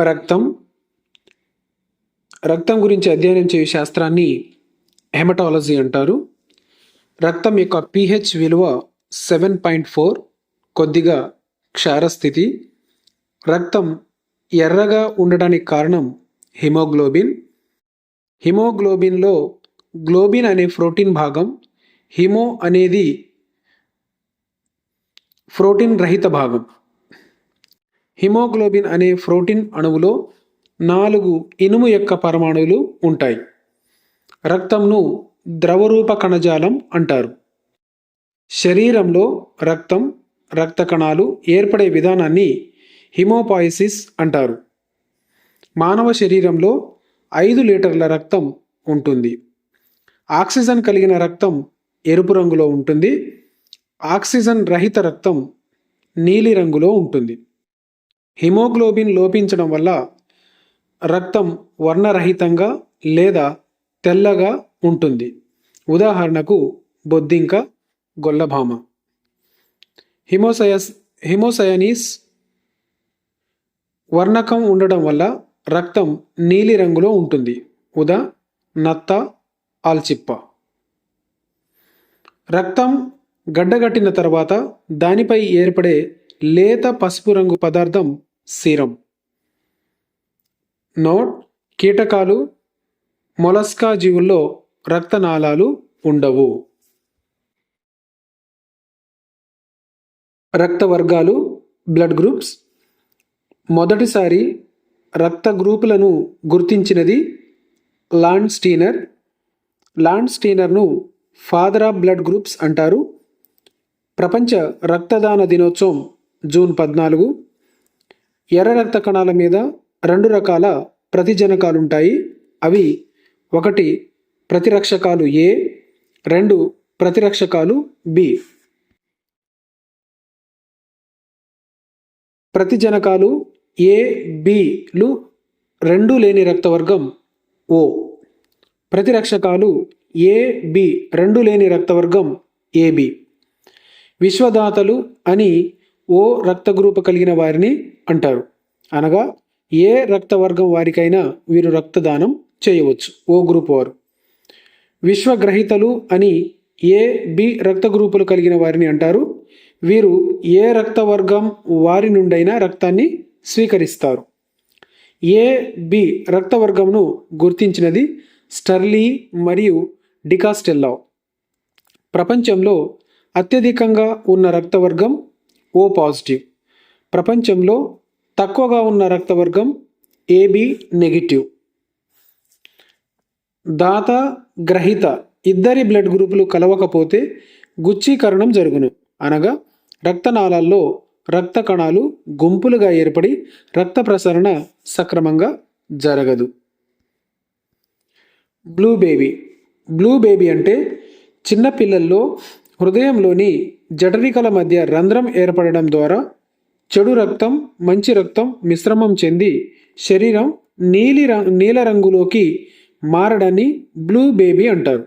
రక్తం రక్తం గురించి అధ్యయనం చేయు శాస్త్రాన్ని హెమటాలజీ అంటారు. రక్తం యొక్క పిహెచ్ విలువ సెవెన్ పాయింట్ ఫోర్ కొద్దిగా క్షారస్థితి. రక్తం ఎర్రగా ఉండడానికి కారణం హిమోగ్లోబిన్. హిమోగ్లోబిన్లో గ్లోబిన్ అనే ప్రోటీన్ భాగం హిమో అనేది ప్రోటీన్ రహిత భాగం. హిమోగ్లోబిన్ అనే ప్రోటీన్ అణువులో నాలుగు ఇనుము యొక్క పరమాణువులు ఉంటాయి. రక్తంను ద్రవరూప కణజాలం అంటారు. శరీరంలో రక్తం రక్త కణాలు ఏర్పడే విధానాన్ని హిమోపాయిసిస్ అంటారు. మానవ శరీరంలో ఐదు లీటర్ల రక్తం ఉంటుంది. ఆక్సిజన్ కలిగిన రక్తం ఎరుపు రంగులో ఉంటుంది. ఆక్సిజన్ రహిత రక్తం నీలి రంగులో ఉంటుంది. హిమోగ్లోబిన్ లోపించడం వల్ల రక్తం వర్ణరహితంగా లేదా తెల్లగా ఉంటుంది. ఉదాహరణకు బొద్దింక గొల్లభామ. హిమోసయస్ హిమోసయనీస్ వర్ణకం ఉండడం వల్ల రక్తం నీలి రంగులో ఉంటుంది. ఉదా నత్త ఆల్చిప్ప. రక్తం గడ్డగట్టిన తర్వాత దానిపై ఏర్పడే లేత పసుపు రంగు పదార్థం సీరం. నోట్ కీటకాలు మొలస్కా జీవుల్లో రక్తనాళాలు ఉండవు. రక్త వర్గాలు బ్లడ్ గ్రూప్స్. మొదటిసారి రక్త గ్రూపులను గుర్తించినది లాండ్ స్టీనర్ లాండ్ స్టీనర్ను ఫాదర్ ఆఫ్ బ్లడ్ గ్రూప్స్ అంటారు. ప్రపంచ రక్తదాన దినోత్సవం జూన్ పద్నాలుగు. ఎర్ర రక్త కణాల మీద రెండు రకాల ప్రతిజనకాలు ఉంటాయి అవి ఒకటి ప్రతిరక్షకాలు ఏ రెండు ప్రతిరక్షకాలు బి. ప్రతిజనకాలు ఏ బిలు రెండు లేని రక్తవర్గం ఓ. ప్రతిరక్షకాలు ఏ బి రెండు లేని రక్తవర్గం ఏబి విశ్వదాతలు అని ఓ రక్త గ్రూపు కలిగిన వారిని అంటారు. అనగా ఏ రక్తవర్గం వారికైనా వీరు రక్తదానం చేయవచ్చు ఓ గ్రూప్ వారు. విశ్వగ్రహీతలు అని ఏ బి రక్త గ్రూపులు కలిగిన వారిని అంటారు. వీరు ఏ రక్తవర్గం వారి నుండైనా రక్తాన్ని స్వీకరిస్తారు. ఏ బి రక్తవర్గంను గుర్తించినది స్టర్లీ మరియు డికాస్టెల్లావ్ ప్రపంచంలో అత్యధికంగా ఉన్న రక్తవర్గం ఓ పాజిటివ్ ప్రపంచంలో తక్కువగా ఉన్న రక్తవర్గం ఏబి నెగిటివ్ దాత గ్రహీత ఇద్దరి బ్లడ్ గ్రూపులు కలవకపోతే గుచ్చీకరణం జరుగును. అనగా రక్తనాళాల్లో రక్త కణాలు గుంపులుగా ఏర్పడి రక్త ప్రసరణ సక్రమంగా జరగదు. బ్లూ బేబీ బ్లూ బేబీ అంటే చిన్నపిల్లల్లో హృదయంలోని జఠరికల మధ్య రంధ్రం ఏర్పడడం ద్వారా చెడు రక్తం మంచి రక్తం మిశ్రమం చెంది శరీరం నీలి రం నీల రంగులోకి మారడాన్ని బ్లూ బేబీ అంటారు.